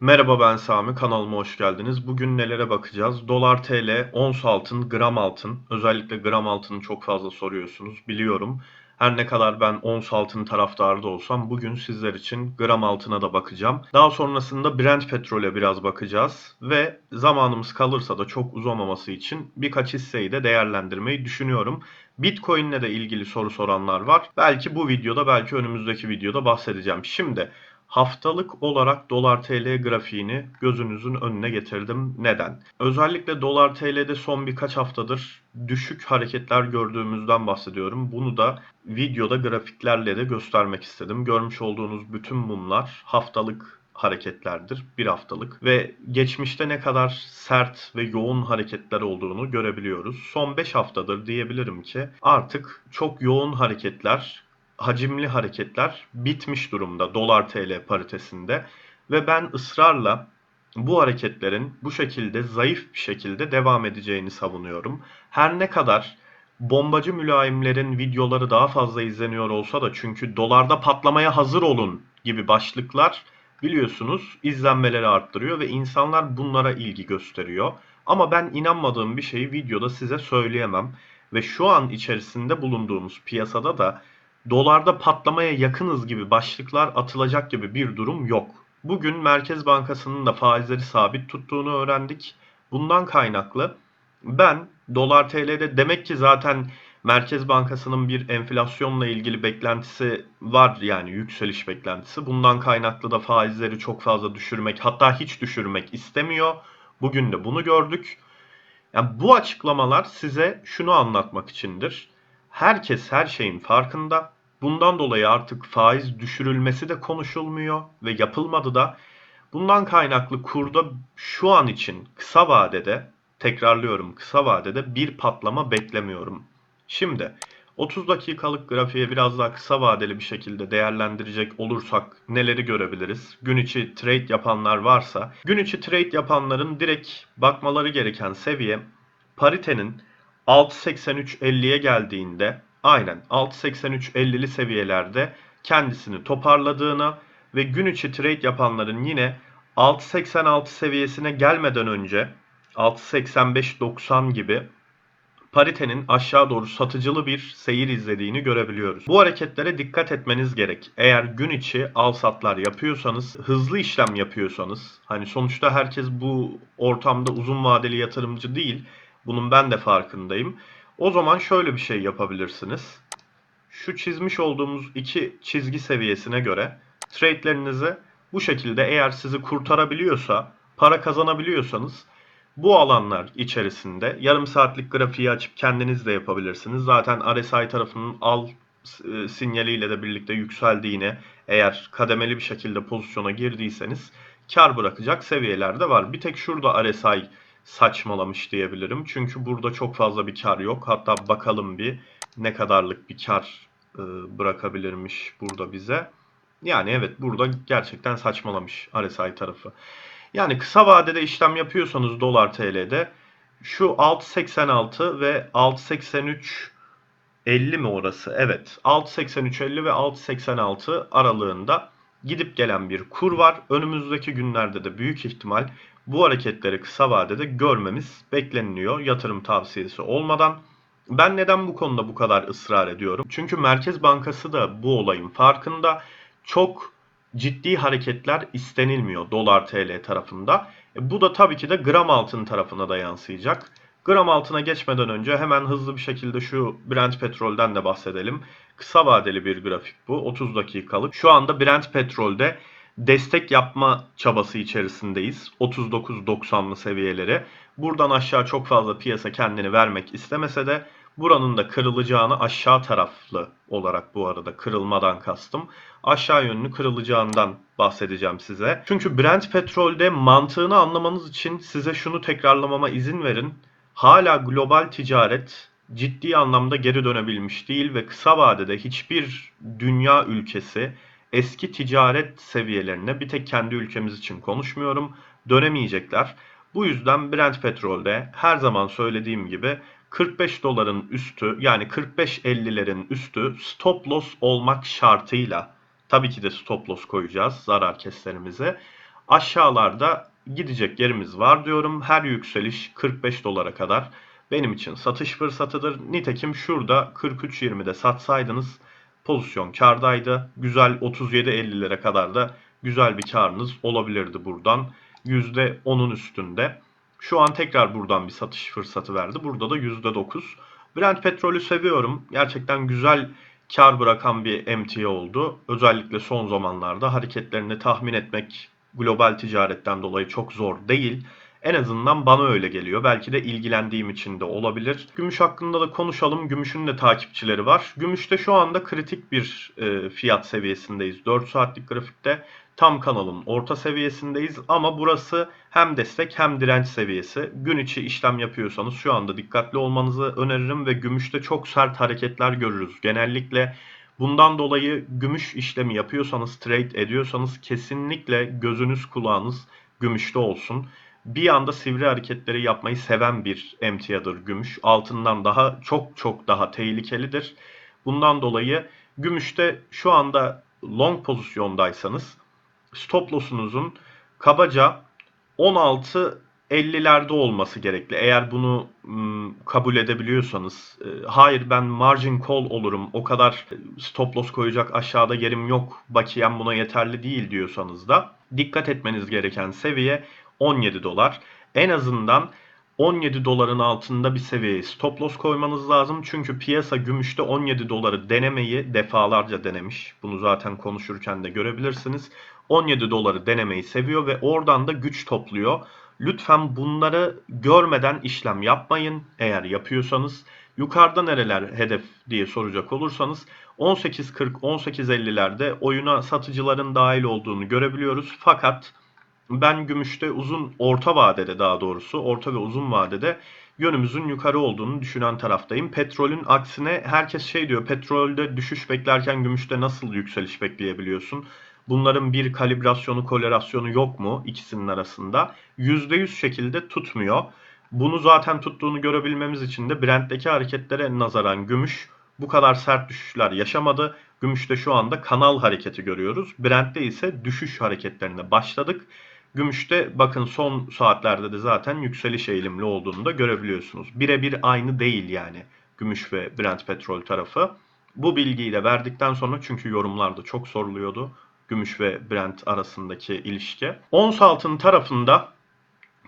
Merhaba ben Sami, kanalıma hoş geldiniz. Bugün nelere bakacağız? Dolar TL, ons altın, gram altın. Özellikle gram altını çok fazla soruyorsunuz, biliyorum. Her ne kadar ben ons altın taraftarı da olsam bugün sizler için gram altına da bakacağım. Daha sonrasında Brent petrole biraz bakacağız. Ve zamanımız kalırsa da çok uzamaması için birkaç hisseyi de değerlendirmeyi düşünüyorum. Bitcoin'le de ilgili soru soranlar var. Belki bu videoda, belki önümüzdeki videoda bahsedeceğim. Şimdi haftalık olarak dolar TL grafiğini gözünüzün önüne getirdim. Neden? Özellikle dolar TL'de son birkaç haftadır düşük hareketler gördüğümüzden bahsediyorum. Bunu da videoda grafiklerle de göstermek istedim. Görmüş olduğunuz bütün mumlar haftalık hareketlerdir. Bir haftalık ve geçmişte ne kadar sert ve yoğun hareketler olduğunu görebiliyoruz. Son 5 haftadır diyebilirim ki artık çok yoğun hareketler hacimli hareketler bitmiş durumda dolar TL paritesinde ve ben ısrarla bu hareketlerin bu şekilde zayıf bir şekilde devam edeceğini savunuyorum. Her ne kadar bombacı mülayimlerin videoları daha fazla izleniyor olsa da çünkü dolarda patlamaya hazır olun gibi başlıklar biliyorsunuz izlenmeleri arttırıyor ve insanlar bunlara ilgi gösteriyor. Ama ben inanmadığım bir şeyi videoda size söyleyemem ve şu an içerisinde bulunduğumuz piyasada da dolarda patlamaya yakınız gibi başlıklar atılacak gibi bir durum yok. Bugün Merkez Bankası'nın da faizleri sabit tuttuğunu öğrendik. Bundan kaynaklı ben dolar TL'de demek ki zaten Merkez Bankası'nın bir enflasyonla ilgili beklentisi var yani yükseliş beklentisi. Bundan kaynaklı da faizleri çok fazla düşürmek hatta hiç düşürmek istemiyor. Bugün de bunu gördük. Yani bu açıklamalar size şunu anlatmak içindir. Herkes her şeyin farkında. Bundan dolayı artık faiz düşürülmesi de konuşulmuyor ve yapılmadı da. Bundan kaynaklı kurda şu an için kısa vadede, tekrarlıyorum kısa vadede bir patlama beklemiyorum. Şimdi 30 dakikalık grafiğe biraz daha kısa vadeli bir şekilde değerlendirecek olursak neleri görebiliriz? Gün içi trade yapanlar varsa, gün içi trade yapanların direkt bakmaları gereken seviye paritenin 6.83.50'ye geldiğinde aynen 6.83.50'li seviyelerde kendisini toparladığını ve gün içi trade yapanların yine 6.86 seviyesine gelmeden önce 6.85-90 gibi paritenin aşağı doğru satıcılı bir seyir izlediğini görebiliyoruz. Bu hareketlere dikkat etmeniz gerek. Eğer gün içi al satlar yapıyorsanız, hızlı işlem yapıyorsanız, hani sonuçta herkes bu ortamda uzun vadeli yatırımcı değil. Bunun ben de farkındayım. O zaman şöyle bir şey yapabilirsiniz. Şu çizmiş olduğumuz iki çizgi seviyesine göre trade'lerinizi bu şekilde eğer sizi kurtarabiliyorsa, para kazanabiliyorsanız bu alanlar içerisinde yarım saatlik grafiği açıp kendiniz de yapabilirsiniz. Zaten RSI tarafının al e, sinyaliyle de birlikte yükseldiğini eğer kademeli bir şekilde pozisyona girdiyseniz kar bırakacak seviyelerde var. Bir tek şurada RSI saçmalamış diyebilirim. Çünkü burada çok fazla bir kar yok. Hatta bakalım bir ne kadarlık bir kar e, bırakabilirmiş burada bize. Yani evet burada gerçekten saçmalamış RSI tarafı. Yani kısa vadede işlem yapıyorsanız dolar TL'de şu 6.86 ve 6.83 50 mi orası? Evet. 6.83.50 ve 6.86 aralığında gidip gelen bir kur var. Önümüzdeki günlerde de büyük ihtimal bu hareketleri kısa vadede görmemiz bekleniliyor yatırım tavsiyesi olmadan. Ben neden bu konuda bu kadar ısrar ediyorum? Çünkü Merkez Bankası da bu olayın farkında. Çok ciddi hareketler istenilmiyor dolar TL tarafında. E, bu da tabii ki de gram altın tarafına da yansıyacak. Gram altına geçmeden önce hemen hızlı bir şekilde şu Brent petrolden de bahsedelim. Kısa vadeli bir grafik bu. 30 dakikalık. Şu anda Brent petrolde destek yapma çabası içerisindeyiz. 39-90'lı seviyeleri. Buradan aşağı çok fazla piyasa kendini vermek istemese de buranın da kırılacağını aşağı taraflı olarak bu arada kırılmadan kastım. Aşağı yönlü kırılacağından bahsedeceğim size. Çünkü Brent petrolde mantığını anlamanız için size şunu tekrarlamama izin verin. Hala global ticaret ciddi anlamda geri dönebilmiş değil ve kısa vadede hiçbir dünya ülkesi eski ticaret seviyelerine bir tek kendi ülkemiz için konuşmuyorum dönemeyecekler. Bu yüzden Brent petrolde her zaman söylediğim gibi 45 doların üstü yani 45-50'lerin üstü stop loss olmak şartıyla tabii ki de stop loss koyacağız zarar keslerimize. Aşağılarda gidecek yerimiz var diyorum. Her yükseliş 45 dolara kadar benim için satış fırsatıdır. Nitekim şurada 43.20'de satsaydınız pozisyon kardaydı. Güzel 37.50'lere kadar da güzel bir karınız olabilirdi buradan. %10'un üstünde. Şu an tekrar buradan bir satış fırsatı verdi. Burada da %9. Brent petrolü seviyorum. Gerçekten güzel kar bırakan bir MTA oldu. Özellikle son zamanlarda hareketlerini tahmin etmek global ticaretten dolayı çok zor değil. En azından bana öyle geliyor. Belki de ilgilendiğim için de olabilir. Gümüş hakkında da konuşalım. Gümüşün de takipçileri var. Gümüşte şu anda kritik bir e, fiyat seviyesindeyiz. 4 saatlik grafikte tam kanalın orta seviyesindeyiz ama burası hem destek hem direnç seviyesi. Gün içi işlem yapıyorsanız şu anda dikkatli olmanızı öneririm ve gümüşte çok sert hareketler görürüz. Genellikle bundan dolayı gümüş işlemi yapıyorsanız, trade ediyorsanız kesinlikle gözünüz kulağınız gümüşte olsun bir anda sivri hareketleri yapmayı seven bir emtiadır gümüş. Altından daha çok çok daha tehlikelidir. Bundan dolayı gümüşte şu anda long pozisyondaysanız stop loss'unuzun kabaca 16 50'lerde olması gerekli. Eğer bunu kabul edebiliyorsanız, e, hayır ben margin call olurum, o kadar stop loss koyacak aşağıda yerim yok, bakiyem buna yeterli değil diyorsanız da dikkat etmeniz gereken seviye 17 dolar. En azından 17 doların altında bir seviyeye stop loss koymanız lazım. Çünkü piyasa gümüşte 17 doları denemeyi defalarca denemiş. Bunu zaten konuşurken de görebilirsiniz. 17 doları denemeyi seviyor ve oradan da güç topluyor. Lütfen bunları görmeden işlem yapmayın eğer yapıyorsanız. Yukarıda nereler hedef diye soracak olursanız 18.40 18.50'lerde oyuna satıcıların dahil olduğunu görebiliyoruz. Fakat ben gümüşte uzun orta vadede daha doğrusu orta ve uzun vadede yönümüzün yukarı olduğunu düşünen taraftayım. Petrolün aksine herkes şey diyor petrolde düşüş beklerken gümüşte nasıl yükseliş bekleyebiliyorsun? Bunların bir kalibrasyonu, kolerasyonu yok mu ikisinin arasında? %100 şekilde tutmuyor. Bunu zaten tuttuğunu görebilmemiz için de Brent'teki hareketlere nazaran gümüş bu kadar sert düşüşler yaşamadı. Gümüşte şu anda kanal hareketi görüyoruz. Brent'te ise düşüş hareketlerine başladık. Gümüşte bakın son saatlerde de zaten yükseliş eğilimli olduğunu da görebiliyorsunuz. Birebir aynı değil yani gümüş ve Brent petrol tarafı. Bu bilgiyi de verdikten sonra çünkü yorumlarda çok soruluyordu gümüş ve Brent arasındaki ilişki. Ons altın tarafında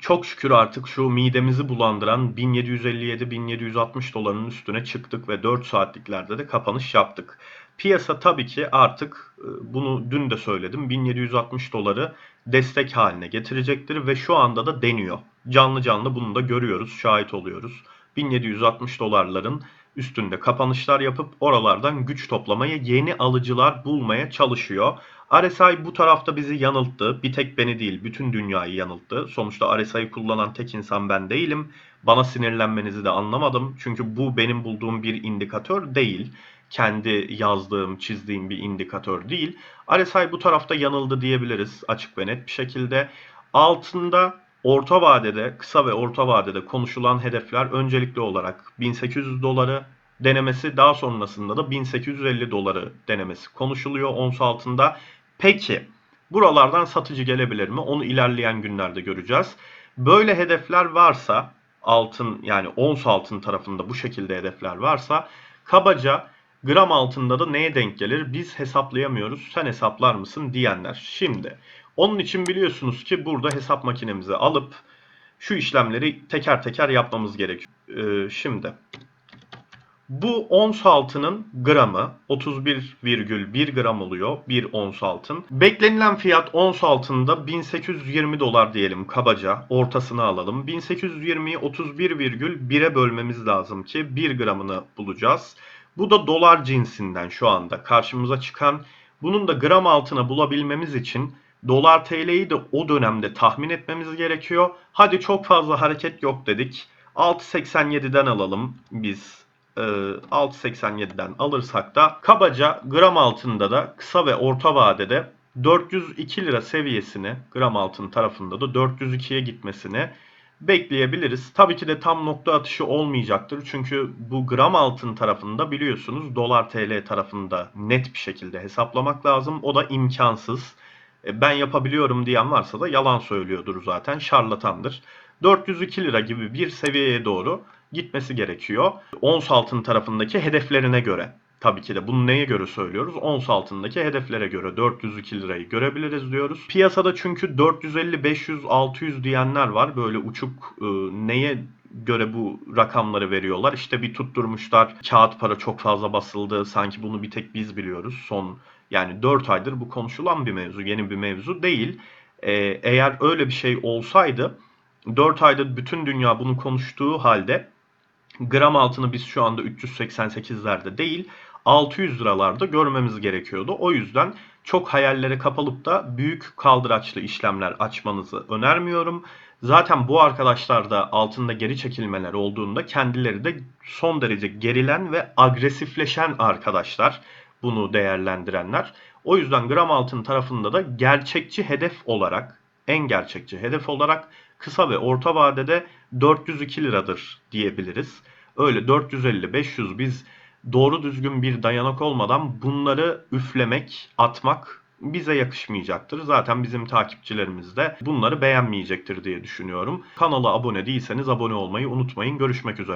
çok şükür artık şu midemizi bulandıran 1757-1760 doların üstüne çıktık ve 4 saatliklerde de kapanış yaptık. Piyasa tabii ki artık e, bunu dün de söyledim 1760 doları destek haline getirecektir ve şu anda da deniyor. Canlı canlı bunu da görüyoruz, şahit oluyoruz. 1760 dolarların üstünde kapanışlar yapıp oralardan güç toplamaya, yeni alıcılar bulmaya çalışıyor. RSI bu tarafta bizi yanılttı. Bir tek beni değil, bütün dünyayı yanılttı. Sonuçta RSI'yi kullanan tek insan ben değilim. Bana sinirlenmenizi de anlamadım. Çünkü bu benim bulduğum bir indikatör değil. Kendi yazdığım, çizdiğim bir indikatör değil. RSI bu tarafta yanıldı diyebiliriz açık ve net bir şekilde. Altında orta vadede, kısa ve orta vadede konuşulan hedefler öncelikli olarak 1800 doları denemesi, daha sonrasında da 1850 doları denemesi konuşuluyor ons altında. Peki buralardan satıcı gelebilir mi? Onu ilerleyen günlerde göreceğiz. Böyle hedefler varsa altın yani ons altın tarafında bu şekilde hedefler varsa kabaca gram altında da neye denk gelir? Biz hesaplayamıyoruz. Sen hesaplar mısın diyenler. Şimdi onun için biliyorsunuz ki burada hesap makinemizi alıp şu işlemleri teker teker yapmamız gerekiyor. Ee, şimdi bu ons altının gramı 31,1 gram oluyor bir ons altın. Beklenilen fiyat ons altında 1820 dolar diyelim kabaca ortasını alalım. 1820'yi 31,1'e bölmemiz lazım ki 1 gramını bulacağız. Bu da dolar cinsinden şu anda karşımıza çıkan. Bunun da gram altına bulabilmemiz için dolar TL'yi de o dönemde tahmin etmemiz gerekiyor. Hadi çok fazla hareket yok dedik. 6.87'den alalım biz 6.87'den e, alırsak da kabaca gram altında da kısa ve orta vadede 402 lira seviyesini gram altın tarafında da 402'ye gitmesini bekleyebiliriz. Tabii ki de tam nokta atışı olmayacaktır. Çünkü bu gram altın tarafında biliyorsunuz dolar TL tarafında net bir şekilde hesaplamak lazım. O da imkansız. E, ben yapabiliyorum diyen varsa da yalan söylüyordur zaten. Şarlatandır. 402 lira gibi bir seviyeye doğru gitmesi gerekiyor. Ons altın tarafındaki hedeflerine göre. Tabii ki de bunu neye göre söylüyoruz? Ons altındaki hedeflere göre 402 lirayı görebiliriz diyoruz. Piyasada çünkü 450, 500, 600 diyenler var. Böyle uçuk e, neye göre bu rakamları veriyorlar. İşte bir tutturmuşlar. Kağıt para çok fazla basıldı. Sanki bunu bir tek biz biliyoruz. Son yani 4 aydır bu konuşulan bir mevzu. Yeni bir mevzu değil. E, eğer öyle bir şey olsaydı 4 aydır bütün dünya bunu konuştuğu halde gram altını biz şu anda 388'lerde değil 600 liralarda görmemiz gerekiyordu. O yüzden çok hayallere kapılıp da büyük kaldıraçlı işlemler açmanızı önermiyorum. Zaten bu arkadaşlar da altında geri çekilmeler olduğunda kendileri de son derece gerilen ve agresifleşen arkadaşlar bunu değerlendirenler. O yüzden gram altın tarafında da gerçekçi hedef olarak en gerçekçi hedef olarak kısa ve orta vadede 402 liradır diyebiliriz. Öyle 450-500 biz doğru düzgün bir dayanak olmadan bunları üflemek, atmak bize yakışmayacaktır. Zaten bizim takipçilerimiz de bunları beğenmeyecektir diye düşünüyorum. Kanala abone değilseniz abone olmayı unutmayın. Görüşmek üzere.